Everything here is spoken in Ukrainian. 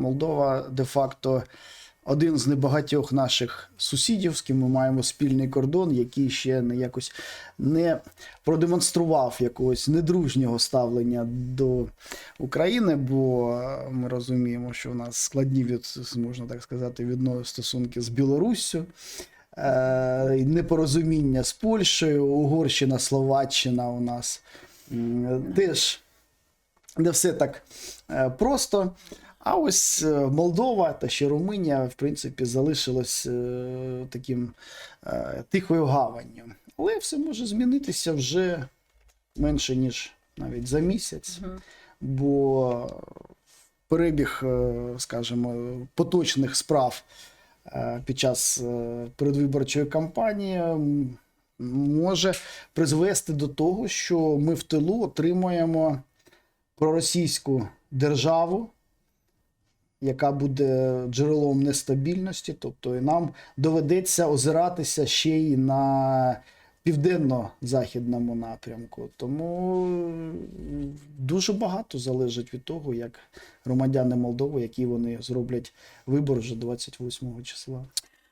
Молдова де-факто один з небагатьох наших сусідів, з ким ми маємо спільний кордон, який ще не якось не продемонстрував якогось недружнього ставлення до України, бо ми розуміємо, що в нас складні від, можна так сказати, відно стосунки з Білоруссю. Е, непорозуміння з Польщею, Угорщина, Словаччина у нас теж не все так е, просто. А ось е, Молдова та ще Румунія, в принципі, залишилось е, таким тихою гаванню. Але все може змінитися вже менше, ніж навіть за місяць, бо перебіг, скажімо, поточних справ під час передвиборчої кампанії може призвести до того, що ми в тилу отримаємо проросійську державу, яка буде джерелом нестабільності, тобто і нам доведеться озиратися ще й на південно-західному напрямку. Тому дуже багато залежить від того, як громадяни Молдови, які вони зроблять вибор вже 28 числа.